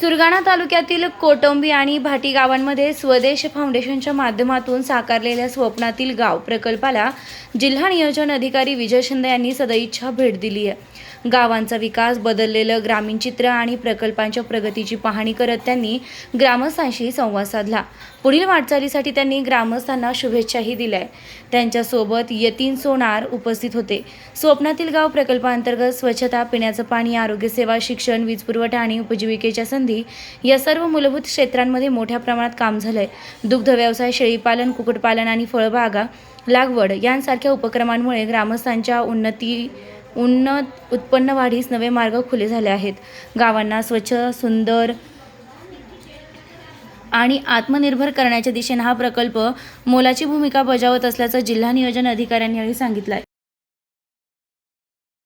सुरगाणा तालुक्यातील कोटंबी आणि भाटी गावांमध्ये स्वदेश फाउंडेशनच्या माध्यमातून साकारलेल्या स्वप्नातील गाव प्रकल्पाला जिल्हा नियोजन अधिकारी विजय शिंदे यांनी सदैच्छा भेट दिली आहे. गावांचा विकास बदललेलं ग्रामीण चित्र आणि प्रकल्पांच्या प्रगतीची पाहणी करत त्यांनी ग्रामस्थांशी संवाद साधला. पुढील वाटचालीसाठी त्यांनी ग्रामस्थांना शुभेच्छाही दिल्या त्यांच्यासोबत यतीन सोनार उपस्थित होते. स्वप्नातील गाव प्रकल्पांतर्गत स्वच्छता पिण्याचं पाणी आरोग्यसेवा शिक्षण वीज पुरवठा आणि उपजीविकेच्या संधी या सर्व मूलभूत क्षेत्रांमध्ये मोठ्या प्रमाणात काम झालंय. दुग्ध व्यवसाय शेळीपालन कुक्कुटपालन आणि फळबागा लागवड यांसारख्या उपक्रमांमुळे ग्रामस्थांच्या उन्नती उन्नत उत्पन्न वाढीस नवे मार्ग खुले झाले आहेत. गावांना स्वच्छ सुंदर आणि आत्मनिर्भर करण्याच्या दिशेने हा प्रकल्प मोलाची भूमिका बजावत असल्याचं जिल्हा नियोजन अधिकाऱ्यांनी यावेळी सांगितलं आहे